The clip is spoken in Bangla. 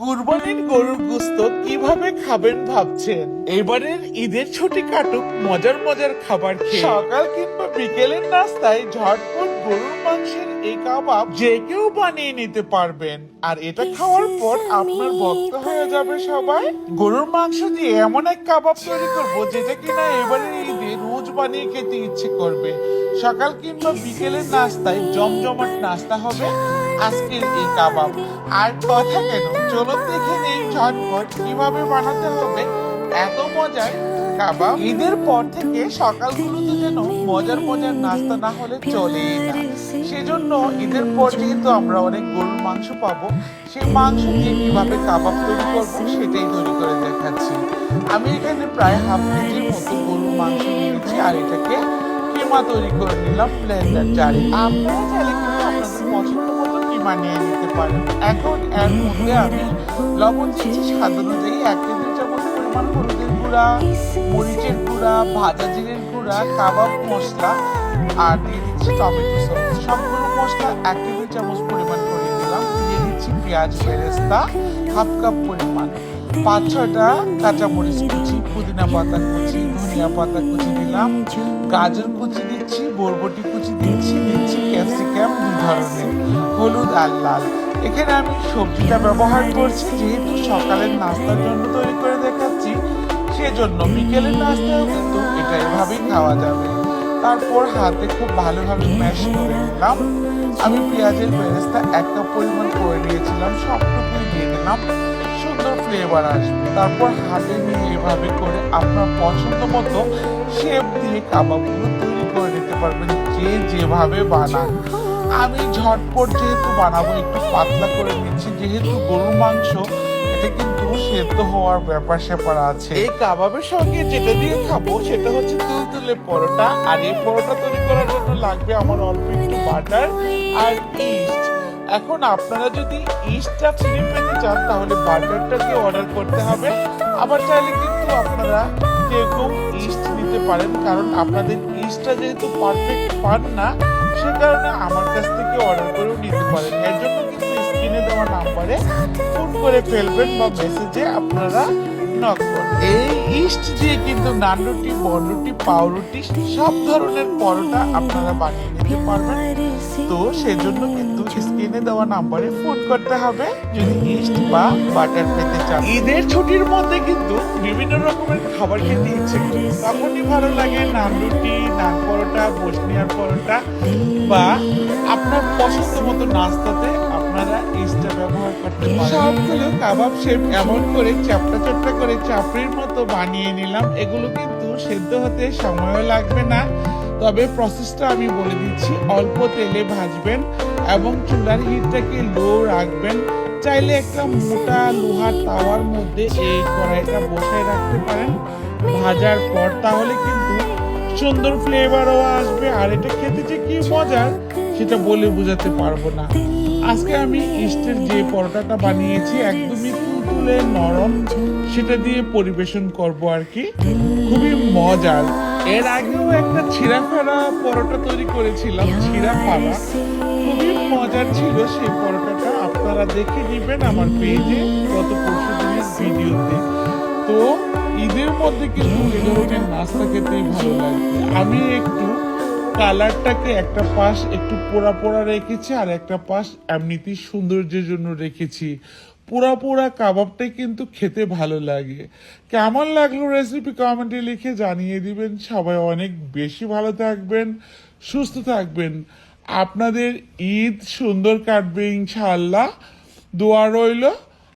কুরবানির গরুর গোস্ত কীভাবে খাবেন ভাবছেন? এবারের ঈদের ছুটি কাটুক মজার মজার খাবার খেয়ে। সকাল কিংবা বিকেলের নাস্তায় ঝটপট গরুর মাংসের এই কাবাব যে কেউ বানিয়ে নিতে পারবেন। আর এটা খাওয়ার পর আপনার ভক্ত হয়ে যাবে সবাই। গরুর মাংস দিয়ে এমন এক কাবাব তৈরি করব যেটা কিনা এবারের ঈদে রোজ বানিয়ে খেতে ইচ্ছে করবে। সকাল কিংবা বিকেলের নাস্তায় জমজমাট নাস্তা হবে। আজকের এই কাবাব। আর কথা কেন? চলুন দেখে নেই ঝটপট কীভাবে বানাতে হবে। এত মজার কাবাব। ঈদের পর থেকে সকালগুলোতে যেন মজার মজার নাস্তা না হলে চলেই না। সেজন্য ঈদের পর যেহেতু আমরা অনেক গরুর মাংস পাবো, সেই মাংস দিয়ে কীভাবে কাবাব তৈরি করব সেটাই তৈরি করে দেখাচ্ছি। আমি এখানে প্রায় হাফ কেজির মতো গরুর মাংস নিয়েছি আর এটাকে কিমা তৈরি করে নিলাম ব্লেন্ডার জারে। আপনারা চাইলে কিন্তু আপনাদের পছন্দ মতো কিমা নিয়ে নিতে পারেন। এখন এর মধ্যে আমি লবণ দিচ্ছি স্বাদ অনুযায়ী এক টেবিল চামচ পরিমাণ হলুদের গুঁড়া, মরিচের গুঁড়া, ভাজা জিরের গুঁড়া, কাবাব মশলা, আর দিয়ে দিচ্ছি টমেটো সস। সবগুলো মশলা এক টেবিল চামচ পরিমাণ করে দিলাম দিয়ে দিচ্ছি পেঁয়াজ বেরেস্তা, হাফ কাপ পরিমাণ। পাঁচ, ছয়টা কাঁচামরিচ কুচি, পুদিনা পাতা কুচি, ধনিয়া পাতা কুচি দিলাম। গাজর কুচি দিচ্ছি, বরবটি কুচি দিচ্ছি দিচ্ছি ক্যাপসিকাম দুই ধরনের। হলুদ আর লাল। এখানে আমি সবজিটা ব্যবহার করছি, যেহেতু সকালের নাস্তার জন্য তৈরি করে দেখাচ্ছি, সেজন্য বিকেলের নাস্তাও কিন্তু এটা এভাবেই খাওয়া যাবে। তারপর হাতে খুব ভালোভাবে ম্যাশ করে নিলাম। আমি পেঁয়াজের বেরেস্তা এক কাপ পরিমাণ করে নিয়েছিলাম, সবটুকুই দিয়ে দিলাম। সুন্দর ফ্লেভার আসবে। তারপর হাতে নিয়ে এভাবে করে আপনার পছন্দ মতো শেপ দিয়ে কাবাবগুলো তৈরি করে নিতে পারবেন যে যেভাবে বানান। আমি ঝটপট যেহেতু বানাবো, একটু পাতলা করে নিচ্ছি, যেহেতু গরুর মাংস এটা কিন্তু সেদ্ধ হওয়ার ব্যাপার স্যাপার আছে। এই কাবাবের সঙ্গে যেটা দিয়ে খাব, সেটা হচ্ছে তুলতুলে পরোটা, আর এই পরোটা তৈরি করার জন্য লাগবে আমার অল্প একটু বাটার আর ইস্ট। এখন আপনারা যদি ইস্টটা ফ্রি পেতে চান, তাহলে বাটারটাকে অর্ডার করতে হবে। আবার চাইলে কিন্তু আপনারা কেউ কেউ ইস্ট নিতে পারেন, কারণ আপনাদের ইস্টটা যেহেতু পারফেক্ট পান না সে কারণে আমার কাছ থেকে অর্ডার করেও নিতে পারেন। এর জন্য কিন্তু স্ক্রিনে দেওয়া নাম্বারে ফোন করে ফেলবেন বা মেসেজে আপনারা এই ইস্ট দিয়ে কিন্তু নান রুটি পাউরুটি, সব ধরনের পরোটা আপনারা বানিয়ে নিতে পারবেন। তো সেজন্য কিন্তু স্ক্রিনে দেওয়া নাম্বারে ফোন করতে হবে। যদি ইস্ট বা বাটার পেতে চান। ঈদের ছুটির মধ্যে কিন্তু বিভিন্ন রকমের খাবার খেতে ইচ্ছে তখনই ভালো লাগে নান রুটি নান পরোটা, বসনিয়ার পরোটা বা আপনার পছন্দ মতো নাস্তাতে আপনারা ইস্টটা ব্যবহার করতে পারেন। সবগুলো কাবাব শেপ এমন করে চ্যাপটা চ্যাপটা করে চাপড়ির মতো বানিয়ে নিলাম। এগুলো কিন্তু সেদ্ধ হতে সময়ও লাগবে না। তবে প্রসেসটা আমি বলে দিচ্ছি অল্প তেলে ভাজবেন এবং চুলার হিটটাকে লো রাখবেন। চাইলে একটা মোটা লোহার তাওয়ার মধ্যে এই কড়াইটা বসায় রাখতে পারেন ভাজার পর। তাহলে কিন্তু সুন্দর ফ্লেভারও আসবে। আর এটা খেতে যে কি মজার সেটা বলে বোঝাতে পারব না। আজকে আমি ইস্টের যে পরোটাটা বানিয়েছি, একদমই তুলতুলে নরম, সেটা দিয়ে পরিবেশন করব আর কি। খুবই মজার। এর আগেও একটা ছিঁড়া ফেরা পরোটা তৈরি করেছিলাম ছিঁড়া ফাড়া খুবই মজার ছিল সেই পরোটাটা। আপনারা দেখে নেবেন আমার পেজে গত পরশু দিনের ভিডিওতে। তো ঈদের মধ্যে কিন্তু এই ধরনের নাস্তা খেতেই ভালো লাগবে আমি একটু কালারটাকে একটা পাশ একটু পোড়া পোড়া রেখেছি আর একটা পাশ এমনিতেই সৌন্দর্যের জন্য রেখেছি। পোড়া পোড়া কাবাবটাই কিন্তু খেতে ভালো লাগে। কেমন লাগল রেসিপি কমেন্টে লিখে জানিয়ে দিবেন। সবাই অনেক বেশি ভালো থাকবেন, সুস্থ থাকবেন। আপনাদের ঈদ সুন্দর কাটবে ইনশাআল্লাহ। দোয়া রইল।